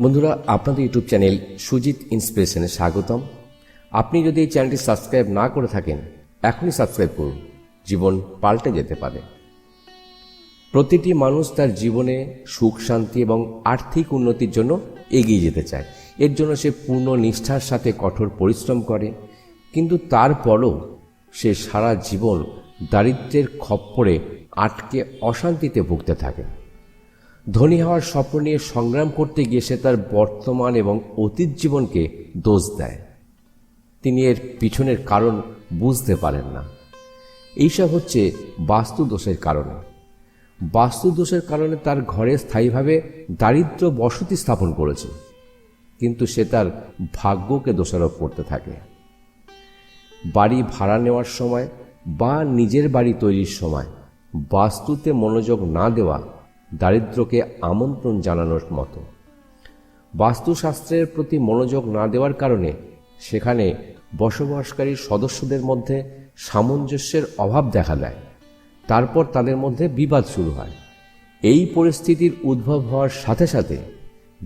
বন্ধুরা, আপনাদের YouTube channel Sujit ইন্সপিরেশনে স্বাগতম। আপনি যদি এই চ্যানেলটি সাবস্ক্রাইব না করে থাকেন, এখনই সাবস্ক্রাইব করুন। জীবন পাল্টে যেতে পারে। প্রতিটি মানুষ তার জীবনে সুখ, শান্তি এবং আর্থিক উন্নতির জন্য এগিয়ে যেতে চায়। এর জন্য সে পূর্ণ নিষ্ঠার সাথে কঠোর পরিশ্রম করে, কিন্তু তারপরও সে সারা জীবন দারিদ্র্যের খপ্পরে আটকে অশান্তিতে ভুগতে থাকে। ধনী হওয়ার স্বপ্ন নিয়ে সংগ্রাম করতে গিয়ে সে তার বর্তমান এবং অতীত জীবনকে দোষ দেয়। তিনি এর পিছনের কারণ বুঝতে পারেন না। এইসব হচ্ছে বাস্তু দোষের কারণে। বাস্তু দোষের কারণে তার ঘরে স্থায়ীভাবে দারিদ্র বসতি স্থাপন করেছে, কিন্তু সে তার ভাগ্যকে দোষারোপ করতে থাকে। বাড়ি ভাড়া নেওয়ার সময় বা নিজের বাড়ি তৈরির সময় বাস্তুতে মনোযোগ না দেওয়া দারিদ্রকে আমন্ত্রণ জানানোর মতো। বাস্তুশাস্ত্রের প্রতি মনোযোগ না দেওয়ার কারণে সেখানে বসবাসকারী সদস্যদের মধ্যে সামঞ্জস্যের অভাব দেখা দেয়। তারপর তাদের মধ্যে বিবাদ শুরু হয়। এই পরিস্থিতির উদ্ভব হওয়ার সাথে সাথে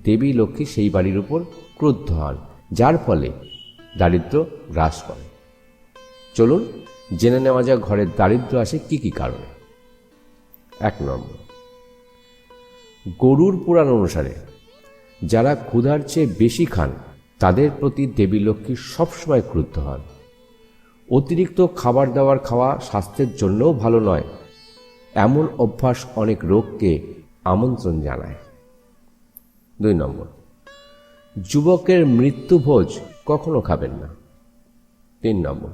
দেবী লক্ষ্মী সেই বাড়ির উপর ক্রুদ্ধ হন, যার ফলে দারিদ্র হ্রাস করে চলুন জেনে নেওয়া যাক ঘরের দারিদ্র আসে কি কি কারণে। এক নম্বর গরুর পুরাণ অনুসারে, যারা ক্ষুধার চেয়ে বেশি খান, তাদের প্রতি দেবী লক্ষ্মী সবসময় ক্রুদ্ধ হন। অতিরিক্ত খাবার দাবার খাওয়া স্বাস্থ্যের জন্যও ভালো নয়, এমন অভ্যাস অনেক রোগকে আমন্ত্রণ জানায়। দুই নম্বর, যুবকের মৃত্যুভোজ কখনো খাবেন না। তিন নম্বর,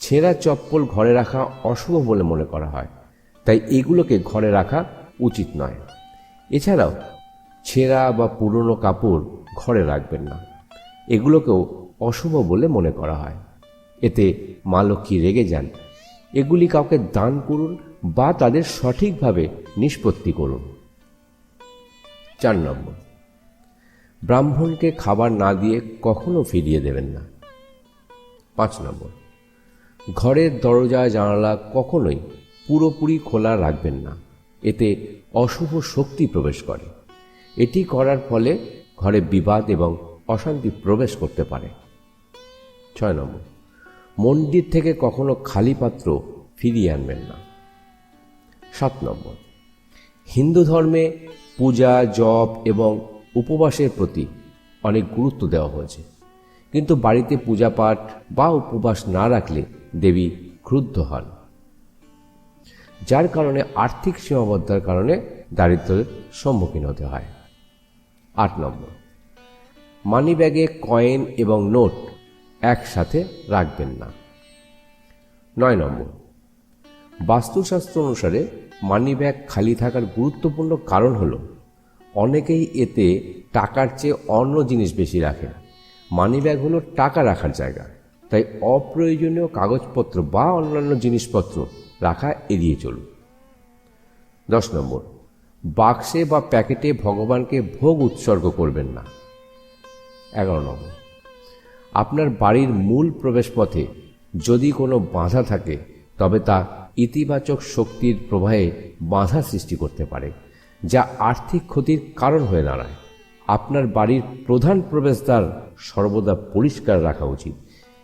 ছেঁড়া চপ্পল ঘরে রাখা অশুভ বলে মনে করা হয়, তাই এগুলোকে ঘরে রাখা উচিত নয়। এছাড়াও ছেঁড়া বা পুরনো কাপড় ঘরে রাখবেন না। এগুলোকেও অশুভ বলে মনে করা হয়। এতে মা লক্ষ্মী রেগে যান। এগুলি কাউকে দান করুন বা তাদের সঠিকভাবে নিষ্পত্তি করুন। চার নম্বর। ব্রাহ্মণকে খাবার না দিয়ে কখনো ফিরিয়ে দেবেন না। পাঁচ নম্বর। ঘরের দরজা জানালা কখনোই পুরোপুরি খোলা রাখবেন না। এতে অশুভ শক্তি প্রবেশ করে। এটি করার ফলে ঘরে বিবাদ এবং অশান্তি প্রবেশ করতে পারে। ছয় নম্বর, মন্দির থেকে কখনো খালি পাত্র ফিরিয়ে আনবেন না। সাত নম্বর, হিন্দু ধর্মে পূজা, জপ এবং উপবাসের প্রতি অনেক গুরুত্ব দেওয়া হয়েছে। কিন্তু বাড়িতে পূজা পাঠ বা উপবাস না রাখলে দেবী ক্রুদ্ধ হন। যার কারণে আর্থিক সীমাবদ্ধতার কারণে দারিদ্রের সম্মুখীন হতে হয়। আট নম্বর। মানি ব্যাগে কয়েন এবং নোট একসাথে রাখবেন না। নয় নম্বর। বাস্তুশাস্ত্র অনুসারে মানি ব্যাগ খালি থাকার গুরুত্বপূর্ণ কারণ হল, অনেকেই এতে টাকার চেয়ে অন্য জিনিস বেশি রাখেন মানি ব্যাগ হলো টাকা রাখার জায়গা, তাই অপ্রয়োজনীয় কাগজপত্র বা অন্যান্য জিনিসপত্র রাখা এড়িয়ে চলুন। দশ নম্বর, বাক্সে বা প্যাকেটে ভগবানকে ভোগ উৎসর্গ করবেন না। এগারো নম্বর, আপনার বাড়ির মূল প্রবেশপথে যদি কোনো বাধা থাকে, তবে তা ইতিবাচক শক্তির প্রবাহে বাধা সৃষ্টি করতে পারে, যা আর্থিক ক্ষতির কারণ হয়ে দাঁড়ায়। আপনার বাড়ির প্রধান প্রবেশদ্বার সর্বদা পরিষ্কার রাখা উচিত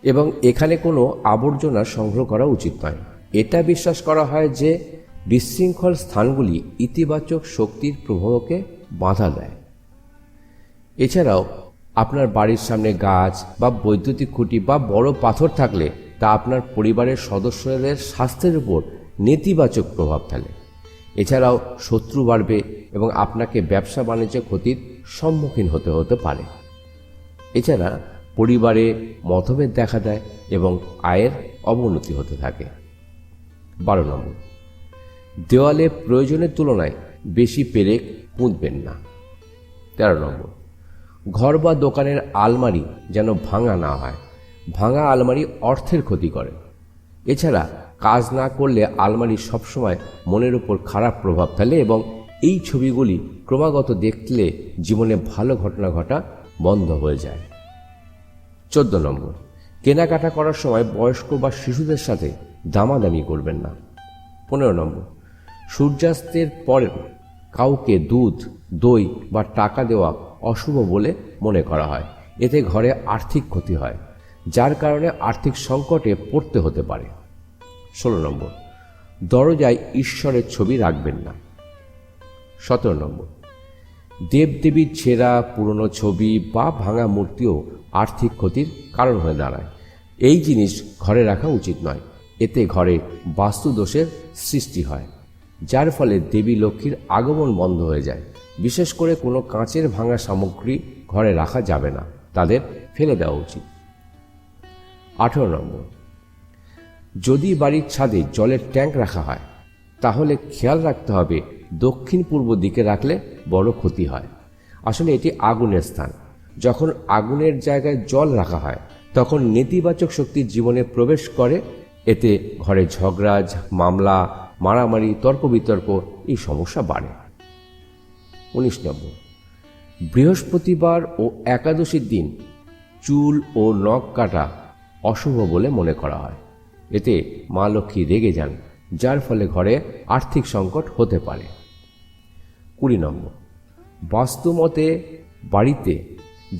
এবং এখানে কোনো আবর্জনা সংগ্রহ করা উচিত নয়। এটা বিশ্বাস করা হয় যে বিশৃঙ্খল স্থানগুলি ইতিবাচক শক্তির প্রভাবকে বাধা দেয়। এছাড়াও, আপনার বাড়ির সামনে গাছ বা বৈদ্যুতিক খুঁটি বা বড় পাথর থাকলে তা আপনার পরিবারের সদস্যদের স্বাস্থ্যের উপর নেতিবাচক প্রভাব ফেলে। এছাড়াও, শত্রু বাড়বে এবং আপনাকে ব্যবসা বাণিজ্য ক্ষতির সম্মুখীন হতে হতে পারে। এছাড়া, পরিবারে মতভেদ দেখা দেয় এবং আয়ের অবনতি হতে থাকে। বারো নম্বর। দেওয়ালে প্রয়োজনের তুলনায় বেশি পেরেক পুঁতবেন না। তেরো নম্বর। ঘর বা দোকানের আলমারি যেন ভাঙা না হয়। ভাঙা আলমারি অর্থের ক্ষতি করে। এছাড়া কাজ না করলে আলমারি সবসময় মনের উপর খারাপ প্রভাব ফেলে এবং এই ছবিগুলি ক্রমাগত দেখলে জীবনে ভালো ঘটনা ঘটা বন্ধ হয়ে যায়। চোদ্দ নম্বর। কেনাকাটা করার সময় বয়স্ক বা শিশুদের সাথে দামাদামি করবেন না। পনেরো নম্বর, সূর্যাস্তের পরে কাউকে দুধ, দই বা টাকা দেওয়া অশুভ বলে মনে করা হয়। এতে ঘরে আর্থিক ক্ষতি হয়, যার কারণে আর্থিক সংকটে পড়তে হতে পারে। ষোলো নম্বর, দরজায় ঈশ্বরের ছবি রাখবেন না। সতেরো নম্বর, দেবদেবীর ছেঁড়া পুরনো ছবি বা ভাঙা মূর্তিও আর্থিক ক্ষতির কারণ হয়ে দাঁড়ায়। এই জিনিস ঘরে রাখা উচিত নয়। এতে ঘরে বাস্তুদোষের সৃষ্টি হয়, যার ফলে দেবী লক্ষ্মীর আগমন বন্ধ হয়ে যায়। বিশেষ করে কোনো কাঁচের ভাঙা সামগ্রী ঘরে রাখা যাবে না, তাদের ফেলে দেওয়া উচিত। আঠেরো নম্বর। যদি বাড়ির ছাদে জলের ট্যাঙ্ক রাখা হয়, তাহলে খেয়াল রাখতে হবে দক্ষিণ পূর্ব দিকে রাখলে বড় ক্ষতি হয়। আসলে এটি আগুনের স্থান। যখন আগুনের জায়গায় জল রাখা হয়, তখন নেতিবাচক শক্তি জীবনে প্রবেশ করে এতে ঘরে ঝগড়া মামলা, মারামারি তর্ক বিতর্ক এই সমস্যা বাড়ে। উনিশ নম্বর। বৃহস্পতিবার ও একাদশীর দিন চুল ও নখ কাটা অশুভ বলে মনে করা হয়। এতে মা লক্ষ্মী রেগে যান, যার ফলে ঘরে আর্থিক সংকট হতে পারে। কুড়ি নম্বর। বাস্তুমতে বাড়িতে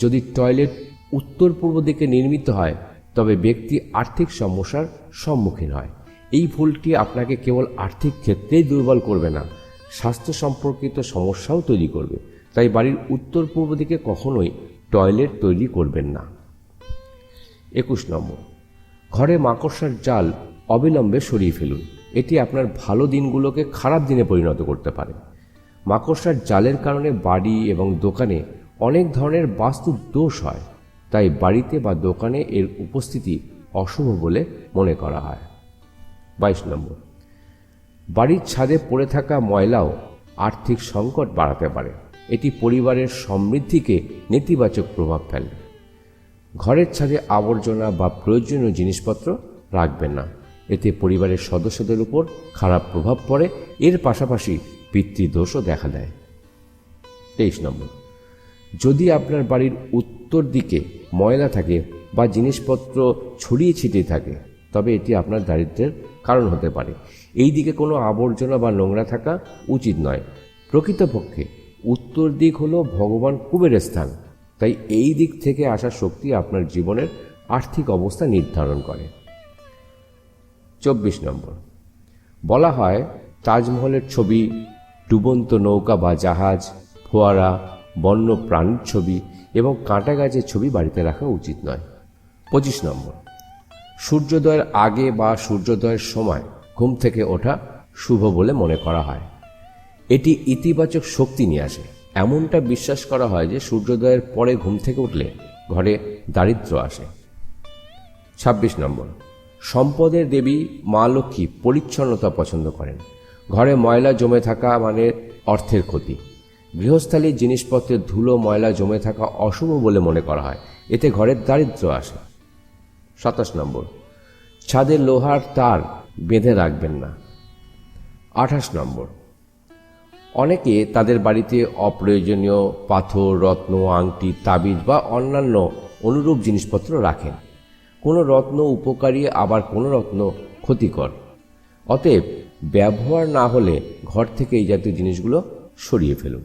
যদি টয়লেট উত্তর পূর্ব দিকে নির্মিত হয় তবে ব্যক্তি আর্থিক সমস্যার সম্মুখীন হয়। এই ভুলটি আপনাকে কেবল আর্থিক ক্ষেত্রেই দুর্বল করবে না, স্বাস্থ্য সম্পর্কিত সমস্যাও তৈরি করবে। তাই বাড়ির উত্তর পূর্ব দিকে কখনোই টয়লেট তৈরি করবেন না। একুশ নম্বর। ঘরে মাকড়সার জাল অবিলম্বে সরিয়ে ফেলুন। এটি আপনার ভালো দিনগুলোকে খারাপ দিনে পরিণত করতে পারে। মাকড়সার জালের কারণে বাড়ি এবং দোকানে অনেক ধরনের বাস্তু দোষ হয়। তাই বাড়িতে বা দোকানে এর উপস্থিতি অশুভ বলে মনে করা হয়। বাইশ নম্বর। বাড়ির ছাদে পড়ে থাকা ময়লাও আর্থিক সংকট বাড়াতে পারে। এটি পরিবারের সমৃদ্ধিকে নেতিবাচক প্রভাব ফেলে। ঘরের ছাদে আবর্জনা বা প্রয়োজনীয় জিনিসপত্র রাখবেন না। এতে পরিবারের সদস্যদের উপর খারাপ প্রভাব পড়ে। এর পাশাপাশি পিতৃদোষও দেখা দেয়। তেইশ নম্বর। যদি আপনার বাড়ির উত্তর দিকে ময়লা থাকে বা জিনিসপত্র ছড়িয়ে ছিটিয়ে থাকে, তবে এটি আপনার দারিদ্র্যের কারণ হতে পারে। এই দিকে কোনো আবর্জনা বা নোংরা থাকা উচিত নয়। প্রকৃতপক্ষে উত্তর দিক হলো ভগবান কুবেরের স্থান। তাই এই দিক থেকে আসা শক্তি আপনার জীবনের আর্থিক অবস্থা নির্ধারণ করে। চব্বিশ নম্বর। বলা হয় তাজমহলের ছবি, ডুবন্ত নৌকা বা জাহাজ, ফোয়ারা বন্য প্রাণীর ছবি এবং কাঁটা গাছের ছবি বাড়িতে রাখা উচিত নয়। পঁচিশ নম্বর। সূর্যোদয়ের আগে বা সূর্যোদয়ের সময় ঘুম থেকে ওঠা শুভ বলে মনে করা হয়। এটি ইতিবাচক শক্তি নিয়ে আসে। এমনটা বিশ্বাস করা হয় যে সূর্যোদয়ের পরে ঘুম থেকে উঠলে ঘরে দারিদ্র্য আসে। ছাব্বিশ নম্বর। সম্পদের দেবী মা লক্ষ্মী পরিচ্ছন্নতা পছন্দ করেন। ঘরে ময়লা জমে থাকা মানে অর্থের ক্ষতি। গৃহস্থালীর জিনিসপত্রের ধুলো, ময়লা জমে থাকা অশুভ বলে মনে করা হয়। এতে ঘরের দারিদ্র্য আসে। সাতাশ নম্বর। ছাদে লোহার তার বেঁধে রাখবেন না। আঠাশ নম্বর। অনেকে তাদের বাড়িতে অপ্রয়োজনীয় পাথর, রত্ন, আংটি, তাবিজ বা অন্যান্য অনুরূপ জিনিসপত্র রাখেন। কোনো রত্ন উপকারী, আবার কোনো রত্ন ক্ষতিকর। অতএব ব্যবহার না হলে ঘর থেকে এই জাতীয় জিনিসগুলো সরিয়ে ফেলুন।